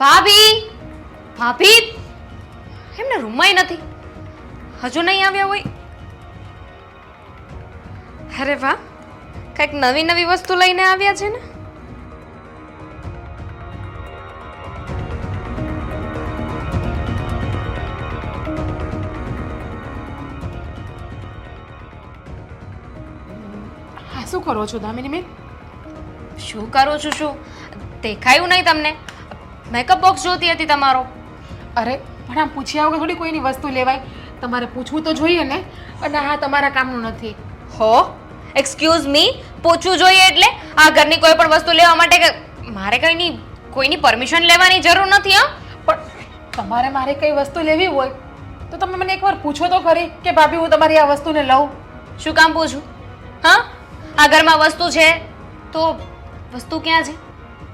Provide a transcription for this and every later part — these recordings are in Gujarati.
ભાભી! ભાભી! એમને રૂમમાં નથી. હજુ નહીં આવ્યા હોય. અરે વાહ! કંઈક નવી નવી વસ્તુ લઈને આવ્યા છે ને? હા શું કરો છો દામિની બેન? શું કરું છું શું? દેખાયું નહીં તમને? મેકઅપ બોક્સ જોતી હતી તમારો? અરે પણ આમ પૂછ્યા વગર થોડી કોઈની વસ્તુ લેવાય. તમારે પૂછવું તો જોઈએ ને. અને હા તમારા કામનું નથી. હો એક્સક્યુઝ મી પૂછવું જોઈએ એટલે? આ ઘરની કોઈ પણ વસ્તુ લેવા માટે મારે કંઈની કોઈની પરમિશન લેવાની જરૂર નથી હા? પણ તમારે મારે કઈ વસ્તુ લેવી હોય તો તમે મને એકવાર પૂછો તો ખરી કે ભાભી હું તમારી આ વસ્તુને લઉં. શું કામ પૂછું? હા? આ ઘરમાં વસ્તુ છે તો વસ્તુ ક્યાં છે?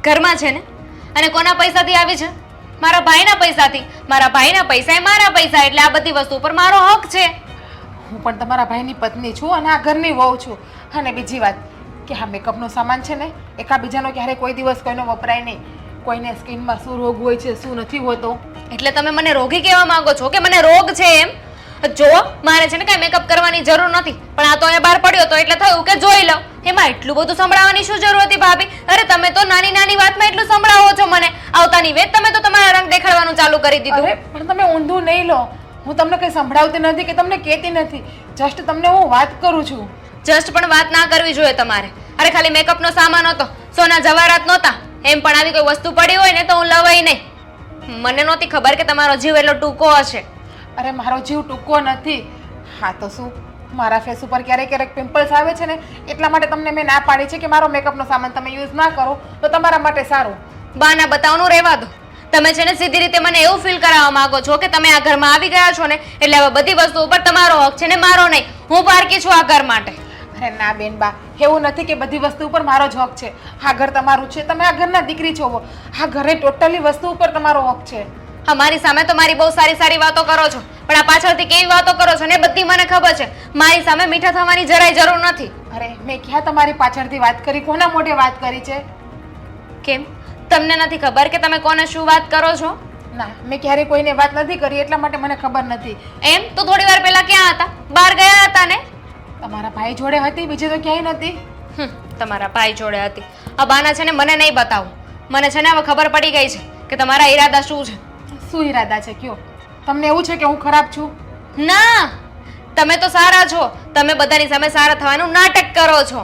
ઘરમાં છે ને? અને કોના પૈસાથી આવી છે? મારા ભાઈના પૈસાથી. મારા ભાઈના પૈસા એ મારા પૈસા એટલે આ બધી વસ્તુ પર મારો હક છે. હું પણ તમારા ભાઈની પત્ની છું અને આ ઘરની વહુ છું. અને બીજી વાત કે આ મેકઅપનો સામાન છે ને એકાબીજાનો ક્યારે કોઈ દિવસ કોઈનો વપરાય નહીં. કોઈને સ્કિનમાં શું રોગ હોય છે શું નથી હોતો. એટલે તમે મને રોગી કહેવા માંગો છો કે મને રોગ છે એમ? જો મારે છે ને કઈ મેકઅપ કરવાની જરૂર નથી. પણ આ તો અહીંયા બહાર પડ્યો તો એટલે થયું કે જોઈ લો એમાં એટલું બધું સંભળાવવાની શું જરૂર હતી ભાભી? અરે તમે તો નાની નાની વાતમાં એટલું સંભળાવો છો મને. આવતાની વેત તમે તો તમારા રંગ દેખાડવાનું ચાલુ કરી દીધું. અરે પણ તમે ઊંધું નહીં લો. હું તમને કંઈ સંભળાવતી નથી કે તમને કહેતી નથી. જસ્ટ તમને હું વાત કરું છું. જસ્ટ પણ વાત ના કરવી જોઈએ તમારે. અરે ખાલી મેકઅપનો સામાન હતો. સોના જવાહરાત નહોતા. એમ પણ આવી કોઈ વસ્તુ પડી હોય ને તો હું લવાય નહીં. મને નહોતી ખબર કે તમારો જીવ એટલો ટૂંકો હશે. અરે મારો જીવ ટૂંકો નથી. હા તો શું? મારા ફેસ ઉપર ક્યારેક ક્યારેક પિમ્પલ્સ આવે છે ને એટલા માટે તમને મેં ના પાડી છે કે મારો મેકઅપનો સામાન તમે યુઝ ના કરો. તો તમારા માટે સારું. બાના બતાવવાનું રહેવા દો. તમે છે ને સીધી રીતે મને એવું ફીલ કરાવવા માંગો છો કે તમે આ ઘરમાં આવી ગયા છો ને એટલે હવે બધી વસ્તુ ઉપર તમારો હક છે ને મારો નહીં. હું પારકી છું આ ઘર માટે. અરે ના બેન બા એવું નથી કે બધી વસ્તુ ઉપર મારો જ હક છે. આ ઘર તમારું છે. તમે આ ઘરના દીકરી છો. આ ઘરે ટોટલી વસ્તુ ઉપર તમારો હક છે. હા મારી સામે તો મારી બહુ સારી સારી વાતો કરો છો. પણ આ પાછળથી કેવી વાતો કરો છો ને બધી મને ખબર છે. મારી સામે મીઠા થવાની જરાય જરૂર નથી. અરે મેં ક્યાં તમારી પાછળથી વાત કરી? કોના મોઢે વાત કરી છે? કેમ? તમને નથી ખબર કે તમે કોને શું વાત કરો છો? ના મેં ક્યારેય કોઈને વાત નથી કરી એટલા માટે મને ખબર નથી. એમ? તો થોડી વાર પહેલા ક્યાં હતા? બહાર ગયા હતા ને? તમારા ભાઈ જોડે હતી બીજે તો ક્યાંય નથી હમ, તમારા ભાઈ જોડે હતી. આ બાના છે ને મને નહીં બતાવું. મને છે ને હવે ખબર પડી ગઈ છે કે તમારા ઈરાદા શું છે. શું ઈરાદા છે કયો? તમને એવું છે કે હું ખરાબ છું? ના તમે તો સારા છો. તમે બધાની સામે સારા થવાનું નાટક કરો છો.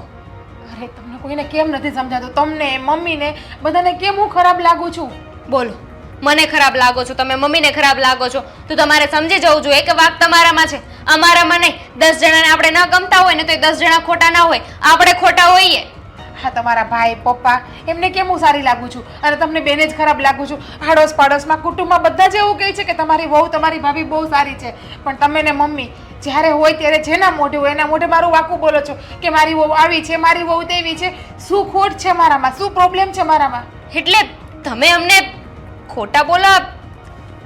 અરે તમને કોઈને કેમ નથી સમજાતું? તમને મમ્મીને બધાને કેમ હું ખરાબ લાગુ છું? બોલો મને ખરાબ લાગો છો. તમે મમ્મીને ખરાબ લાગો છો. તો તમારે સમજી જવું જોઈએ કે વાક તમારામાં છે. અમારામાં નહીં. દસ જણાને આપણે ન ગમતા હોય ને તો એ દસ જણા ખોટા ના હોય. આપણે ખોટા હોઈએ. હા તમારા ભાઈ પપ્પા એમને કેમ હું સારી લાગુ છું? અને તમને બેને જ ખરાબ લાગુ છું. આડોશ પાડોશમાં કુટુંબમાં બધા જ એવું કહે છે કે તમારી વહુ તમારી ભાભી બહુ સારી છે. પણ તમે ને મમ્મી જ્યારે હોય ત્યારે જેના મોઢે હોય એના મોઢે મારું વાકું બોલો છો કે મારી વહુ આવી છે મારી વહુ તેવી છે. શું ખોટ છે મારામાં? શું પ્રોબ્લેમ છે મારામાં? એટલે તમે અમને ખોટા બોલા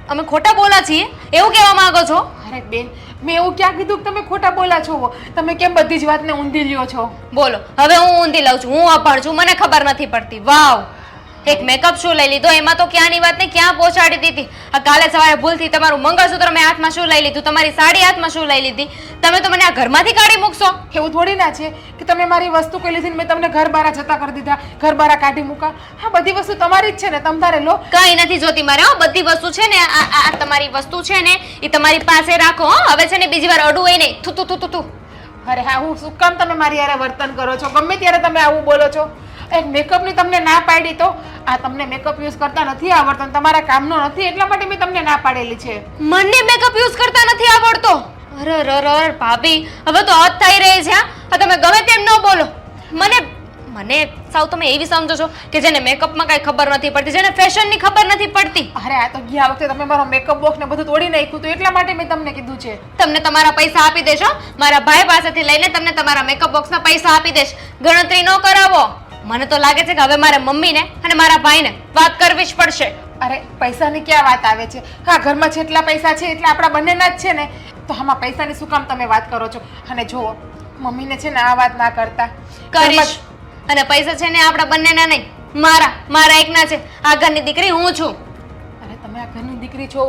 અમે ખોટા બોલા છીએ? એવું કહેવા માંગો છો? અરે બેન મેં એવું ક્યાં કીધું તમે ખોટા બોલા છો તમે કેમ બધી જ વાતને ઊંધી લ્યો છો? બોલો, હવે હું ઊંધી લઉં છું, હું અભણ છું, મને ખબર નથી પડતી. વાવ. એક મેકઅપ શું લઈ લીધો. એમાં તો ક્યાંની વાત ને ક્યાં પહોંચાડી દીધી? આ કાલે સવારે ભૂલથી તમારું મંગળસૂત્ર મેં હાથમાં શું લઈ લીધું તમારી સાડી હાથમાં શું લઈ લીધી. તમે તો મને આ ઘરમાંથી કાઢી મૂકશો? એવું થોડી ના છે કે તમે મારી વસ્તુ કઈ લીધી મેં તમને ઘર બારા જતા કરી દીધા ઘર બારા કાઢી મૂકા. હા બધી વસ્તુ તમારી જ છે ને તમ તારે લો. કઈ નથી જોતી મારે હો બધી વસ્તુ છે ને આ આ- તમારી વસ્તુ છે ને એ તમારી પાસે રાખો હો. હવે છે ને બીજી વાર અડું હોય નહીં. થૂતું થુ થુ થુ થુ. અરે હા હું શું કામ તમે મારી યારે વર્તન કરો છો? ગમે ત્યારે તમે આવું બોલો છો. એક મેકઅપની તમને ના પાડી તો? આ તમને મેકઅપ યુઝ કરતા નથી આવડતો તમારા કામનો નથી એટલા માટે મેં તમને ના પાડેલી છે. મને મેકઅપ યુઝ કરતા નથી આવડતો? અરે ર ર ભાભી હવે તો હદ થઈ રહી છે હા? આ તમે ગમે તેમ ન બોલો. મને મને સાવ તમે એવી સમજો છો કે જેને મેકઅપમાં કાંઈ ખબર નથી પડતી જેને ફેશનની ખબર નથી પડતી. અરે આ તો ગયા વખતે તમે મારો મેકઅપ બોક્સ ને બધું તોડી નાખ્યું તો એટલા માટે મેં તમને કીધું છે. તમને તમારા પૈસા આપી દેશો મારા ભાઈ પાસેથી લઈને તમને તમારા મેકઅપ બોક્સના પૈસા આપી દેશ ગણતરી ન કરાવો. મને તો લાગે છે કે હવે મારા મમ્મીને અને મારા ભાઈને વાત કરવી જ પડશે. અરે પૈસાની ક્યાં વાત આવે છે? હા ઘરમાં જેટલા પૈસા છે એટલા આપણા બંનેના જ છે ને. તો આમાં પૈસાની શું કામ તમે વાત કરો છો? અને જુઓ મમ્મીને છે ને આ વાત ના કરતા. કરીશ. અને પૈસા છે ને આપણા બંનેના નહીં. મારા મારા એકના છે. આ ઘરની દીકરી હું છું. અરે તમે આ ઘરની દીકરી છો?